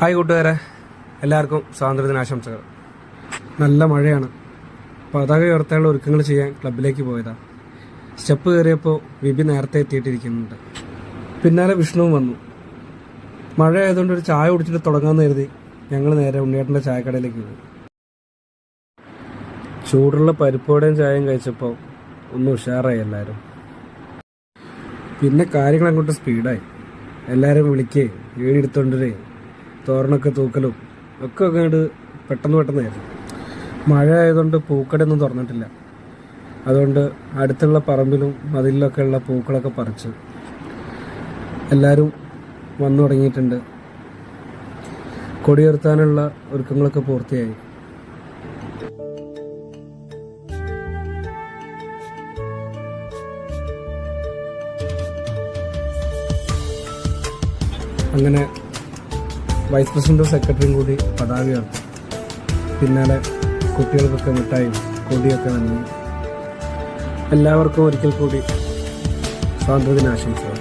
Hi കൂട്ടുകാരെ. എല്ലാവർക്കും സ്വാതന്ത്ര്യദിനാശംസകൾ. നല്ല മഴയാണ്. പതാക ഉയർത്താനുള്ള ഒരുക്കങ്ങൾ ചെയ്യാൻ ക്ലബിലേക്ക് പോയതാ. സ്റ്റെപ്പ് കയറിയപ്പോൾ വിബി നേരത്തെ എത്തിയിട്ടിരിക്കുന്നുണ്ട്. പിന്നാലെ വിഷ്ണുവും വന്നു. മഴ ആയതുകൊണ്ട് ഒരു ചായ കുടിച്ചിട്ട് തുടങ്ങാമെന്ന് കരുതി ഞങ്ങൾ നേരെ ഉണ്ണിയേട്ടന്റെ ചായക്കടയിലേക്ക് പോയി. ചൂടുള്ള പരിപ്പോടെയും ചായയും കഴിച്ചപ്പോൾ ഒന്ന് ഉഷാറായി എല്ലാവരും പിന്നെ കാര്യങ്ങൾ അങ്ങോട്ട് സ്പീഡായി എല്ലാവരും വിളിക്കുകയും വീടെടുത്തോണ്ടരേയും തോരണൊക്കെ തൂക്കലും ഒക്കെ അങ്ങോട്ട് പെട്ടെന്ന് പെട്ടെന്നായിരുന്നു മഴ ആയതുകൊണ്ട് പൂക്കടയൊന്നും തുറന്നിട്ടില്ല. അതുകൊണ്ട് അടുത്തുള്ള പറമ്പിലും മതിലിലൊക്കെ ഉള്ള പൂക്കളൊക്കെ പറിച്ച് എല്ലാവരും വന്നു തുടങ്ങിയിട്ടുണ്ട്. കൊടിയുയർത്താനുള്ള ഒരുക്കങ്ങളൊക്കെ പൂർത്തിയായി. അങ്ങനെ വൈസ് പ്രസിഡന്റും സെക്രട്ടറിയും കൂടി പതാക ഉയർത്തി. പിന്നാലെ കുട്ടികൾക്കൊക്കെ മിഠായി കൊടിയൊക്കെ നൽകി. എല്ലാവർക്കും ഒരിക്കൽ കൂടി സ്വാതന്ത്ര്യദിനാശംസകൾ.